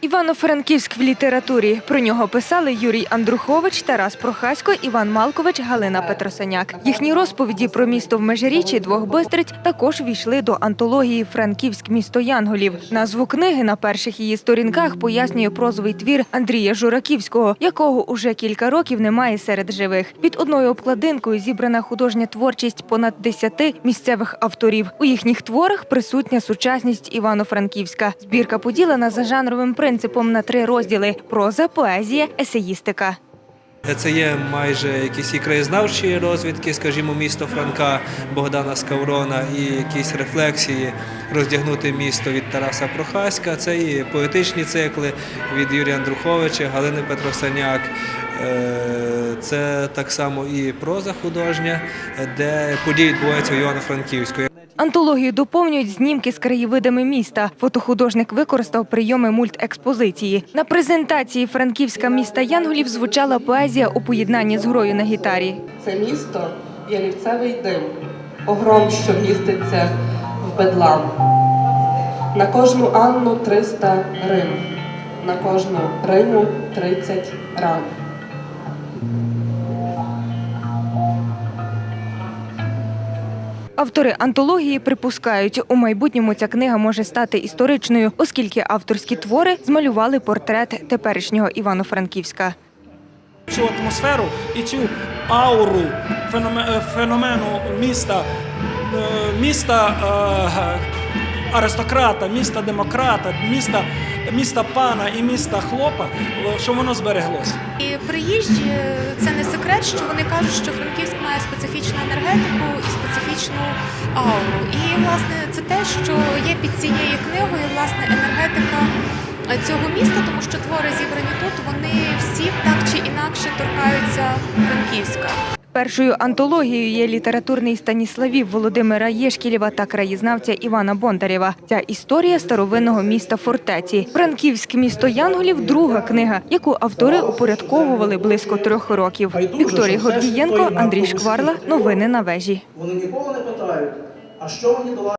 Івано-Франківськ в літературі. Про нього писали Юрій Андрухович, Тарас Прохасько, Іван Малкович, Галина Петросаняк. Їхні розповіді про місто в межиріччі двох бистриць також війшли до антології Франківськ місто Янголів. Назву книги на перших її сторінках пояснює прозовий твір Андрія Жураківського, якого уже кілька років немає серед живих. Під одною обкладинкою зібрана художня творчість понад десяти місцевих авторів. У їхніх творах присутня сучасність Івано-Франківська. Збірка поділена за жанровим принципом на три розділи: проза, поезія, есеїстика. Це є майже якісь і краєзнавчі розвідки, скажімо, місто Франка Богдана Скаврона і якісь рефлексії роздягнути місто від Тараса Прохаська. Це і поетичні цикли від Юрія Андруховича, Галини Петросаняк. Е, Це так само і проза художня, де події відбуваються в Івано-Франківську. Антологію доповнюють знімки з краєвидами міста. Фотохудожник використав прийоми мультекспозиції. На презентації Франківська міста Янголів звучала поезія у поєднанні з грою на гітарі. Це місто ялівцевий дим, погром, що міститься в бедлам. На кожну Анну 300 рим, на кожну Риму 30 ран. Автори антології припускають, у майбутньому ця книга може стати історичною, оскільки авторські твори змалювали портрет теперішнього Івано-Франківська. цю атмосферу і цю ауру е, феномену міста, е, міста е, аристократа, міста демократа, міста, міста пана і міста хлопа, що воно збереглося. І приїжджі це не секрет, що вони кажуть, що Франківськ має специфічну енергетику і ауру. І власне це те, що є під цією книгою, власне, енергетика цього міста, тому що твори зібрані тут, вони всі так чи інакше торкаються Франківська. Першою антологією є літературний Станіславів Володимира Єшкілєва та краєзнавця Івана Бондарєва. Ця історія старовинного міста фортеці. Франківське місто Янголів друга книга, яку автори упорядковували близько трьох років. Вікторія Гордієнко, Андрій Шкварла. Новини на вежі. Вони ніколи не питають, а що вони дала